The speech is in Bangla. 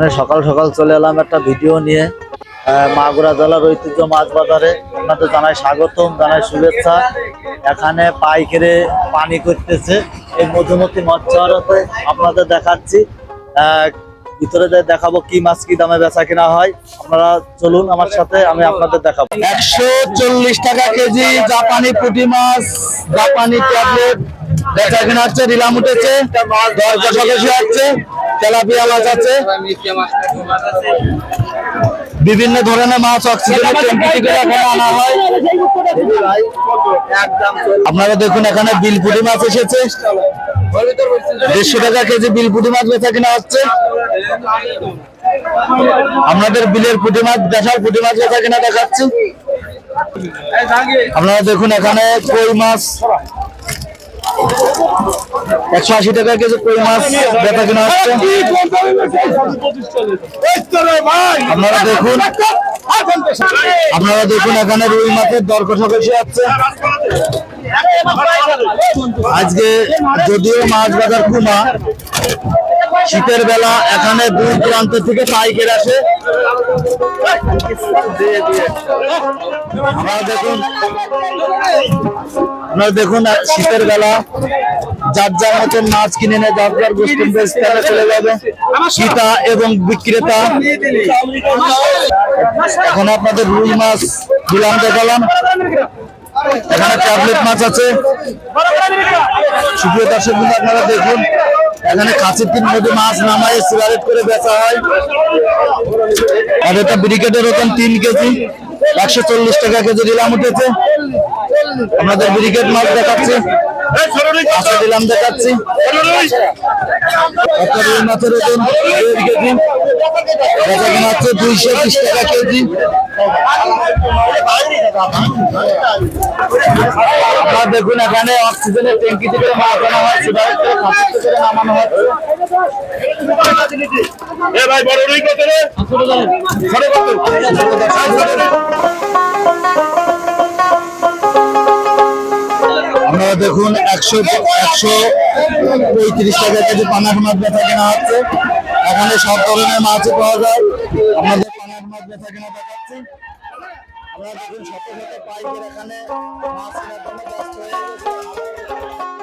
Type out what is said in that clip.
সামনে সকাল সকাল চলে এলাম একটা ভিডিও নিয়ে। মাগুরা জেলার ঐতিহ্য মাছ বাজারে। আপনাদের জানাই স্বাগতম, জানাই শুভেচ্ছা। এখানে পাইকারে পানি করতেছে এই মধুমতি মৎস্যহারতে আপনাদের দেখাচ্ছি। ভিতরে যে দেখাবো কি মাছ কি দামে বেচা কিনা হয়। আপনারা চলুন আমার সাথে, আমি আপনাদের দেখাবো। একশো চল্লিশ টাকা কেজি জাপানি পুঁটি মাছ, জাপানি ট্যাবলেট। বেচা কিনা হচ্ছে রিলাম উঠেছে। দর কষাকষি হচ্ছে তেলাপিয়া মাছ আছে। বিভিন্ন ধরনের মাছ এখানে আনা হয়। আপনারা দেখুন এখানে বিলপুটি মাছ এসেছে। দেড়শো টাকা কেজি বিলপুটি মাছ বেচা কিনা হচ্ছে। আপনাদের বিলের পুঁটি মাছ দেশাল পুঁটি মাছ বেচা কিনা দেখাচ্ছি। আপনারা দেখুন এখানে কই মাছ একশো আশি টাকা কেজি কই মাছ? বেচা কিনা হচ্ছে আপনারা দেখুন আপনারা দেখুন এখানে রুই মাছের দর কষাকষি আছে। আজকে যদিও মাছ বাজার কুমা, শীতের বেলা এখানে দূর প্রান্ত থেকে পাইকের আসে। আপনারা দেখুন আপনারা দেখুন শীতের বেলা যার যার মতন মাছ কিনে নিয়ে যার যার স্থানে চলে যাবে। সীতা এবং বিক্রেতা। এখন আপনাদের রুই মাছ দিলাম, দেখালাম। এখানে ট্যাবলেট মাছ আছে। সুপ্রিয় দর্শক আপনারা দেখুন, এখানে কাছের তিন মধ্যে মাছ নামায়, সিগারেট করে বেচা হয়। আর এটা ব্রিকেটের রকম তিন কেজি, একশো চল্লিশ টাকা কেজি দিলাম উঠেছে। আপনাদের ব্রিকেট মাছ দেখাচ্ছি। দিলাম দেখাচ্ছি। মাছের ওজন দেড় কেজি। বেচা হচ্ছে দুইশো বিশ টাকা কেজি। আপনারা দেখুন এখানে অক্সিজেনের ট্যাঙ্কি থেকে মাছ আনা হয় থেকে নামানো হয় এ ভাই বড় রুই কত রে? ছোট কত দেখুন, একশো একশো পঁয়ত্রিশ টাকা কেজি পানার মাছ বেচা কেনা হচ্ছে। এখানে সব ধরনের মাছ পাওয়া যায়। আমাদের পানার মাছ বেচা কেনা দেখাচ্ছি। আমরা দেখুন শত শত পাইকার এখানে মাছ কেনার জন্য ব্যস্ত হয়ে গেছে।